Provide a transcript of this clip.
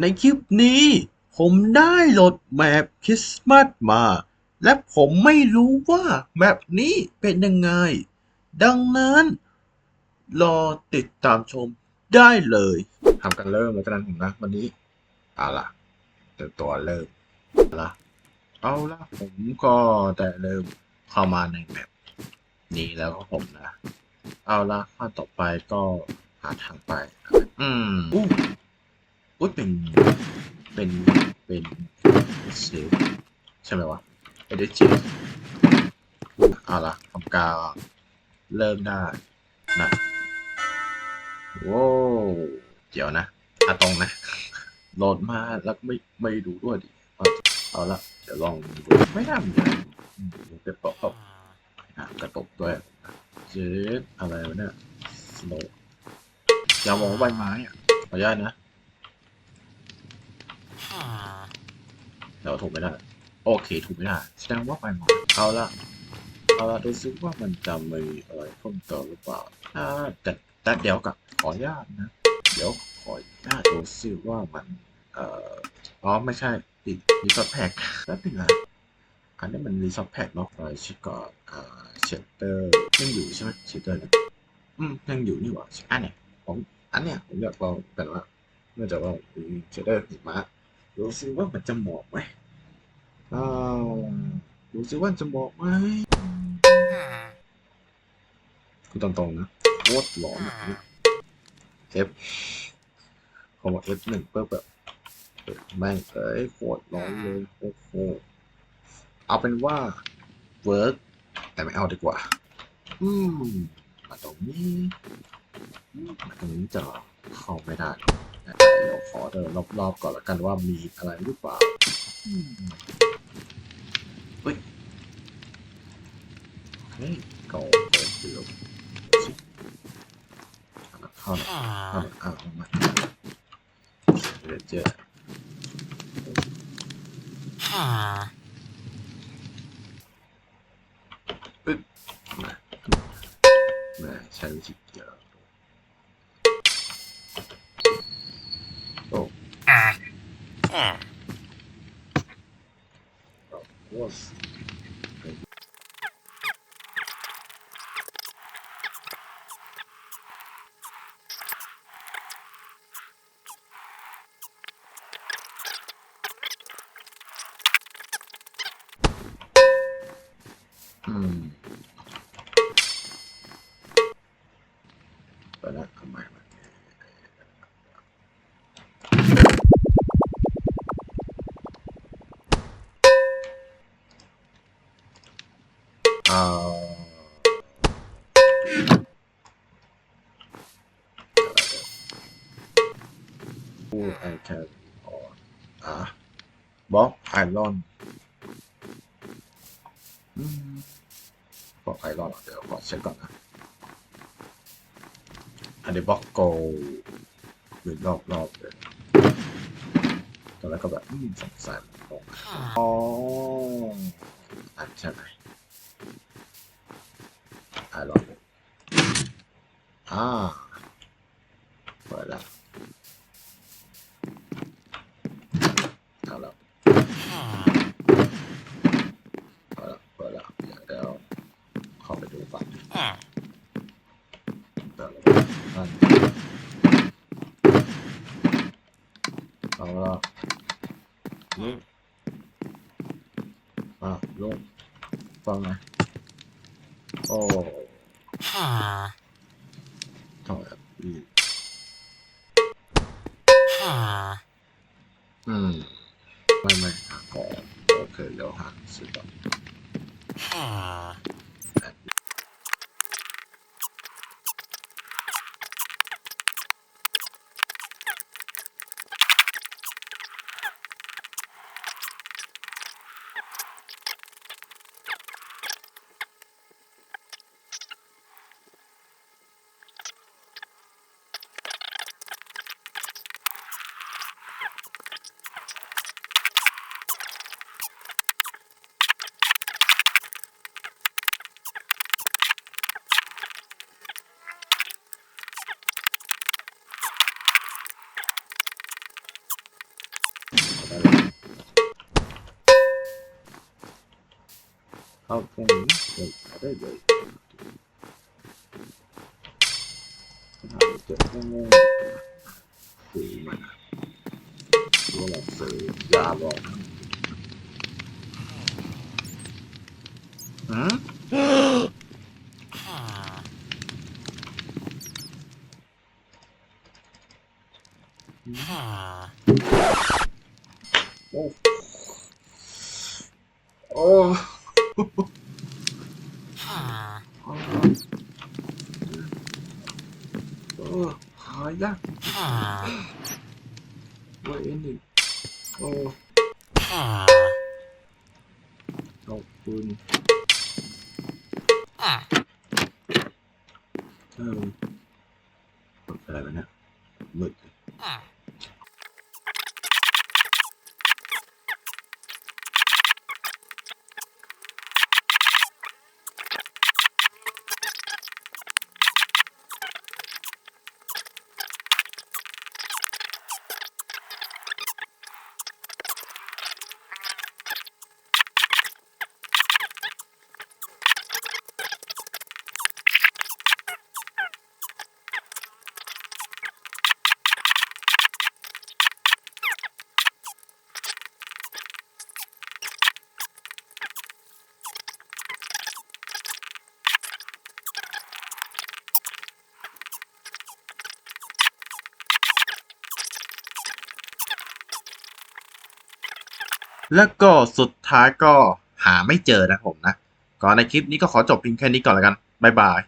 ในคลิปนี้ผมได้โหลดแมปคริสต์มาสมา และผมไม่รู้ว่าแมปนี้เป็นยังไง ดังนั้น รอติดตามชมได้เลยทำกันเริ่มแล้วกันผมนะวันนี้เอาล่ะเดี๋ยวตัวเริ่มเอาละเอาละผมก็แต่เริ่มเข้ามาในแมปนี้แล้วครับผมนะ เอาละขั้นต่อไปก็หาทางไป อืม อู้อู้เป็น เป็น เป็นเชฟใช่ไหมวะเป็นเชฟเอาละทำการเริ่มได้นะโว้วเดี๋ยวนะอะตรงนะโหลดมาแล้วไม่ไม่ดูด้วยดิเอาละเดี๋ยวลองดูไม่น่ามีอะไรอืมกระตกอะกระตกด้วยเจ๊อะไรวะเนี่ยสโนอย่ามองใบไม้อะขออนุญาตนะ เดี๋ยวถูกไม่ได้ โอเคถูกไม่ได้ แสดงว่าใบไม้เอาละเอาละดูซิว่ามันจะมีอะไรเพิ่มเติมหรือเปล่าอ่าแต่แต่เดี๋ยวกับขออนุญาตนะ เดี๋ยวขออนุญาตดูซิว่ามันเอ่ออ๋อไม่ใช่ติดรีสอร์ทแพ็กแป๊บนึงนะอันนี้มันรีสอร์ทแพ็กเนาะไปช็คก่ออ่าเชลเตอร์ยังอยู่ใช่ไหมเชลเตอร์อืมยังอยู่นี่หว่าอันเนี้ยผมอันเนี้ยผมอยากลองแต่ว่าเนื่องจากว่าเชลเตอร์หิมะดูซิว่ามันจะเหมาะไหม อ่าดูซิว่าจะเหมาะไหมคือตรงๆนะโคตรหลอนอะเนี่ย F ผมว่า F หนึ่งเพื่อแบบแม่งเอ้ยโคตรร้อนเลยโอ้โหเอาเป็นว่าเวิร์กแต่ไม่เอาดีกว่า อืมมาตรงนี้มาตรงนี้จะเข้าไม่ได้เดี๋ยวขอเดินรอบๆก่อนละกันว่ามีอะไรหรือเปล่า อืมเฮ้ยเฮ้ยก็เปิดเดี๋ยวเข้าหน่อยเข้าหน่อยเข้าหน่อยอ้าว มาเดี๋ พูดไอแคนออนอะบล็อกไอรอนบล็อกไอรอนเดี๋ยวขอเช็คก่อนนะอันนี้บล็อกโกหรือรอบรอบเลยตอนแรกก็แบบสงสัยมันตรงอ๋ออันใช่ไหม อ่ารอบอ่าเปิดแล้วเอาแล้วเอาแล้วเปิดแล้วเดี๋ยวเราเข้าไปดูก่อนเปิดแล้วนั่นเอาละนี่อะลงฟังไหมโอ้ ทำไมอะอืมอืมไม่ไม่ก่อนโอเคเดี๋ยวหาสิก่อนเอาแค่นี้ เดี๋ยวหาได้เลยหาเจอแค่นี้สีมันตัวหลักสื่อยาบอกหืม โอ้โอ้โอ้หายากเว้ยนี่โอ้ขอบคุณเออกดอะไรวะเนี่ยมืดเลย แล้วก็สุดท้ายก็หาไม่เจอนะผมนะก่อนในคลิปนี้ก็ขอจบเพียงแค่นี้ก่อนแล้วกัน บ๊ายบาย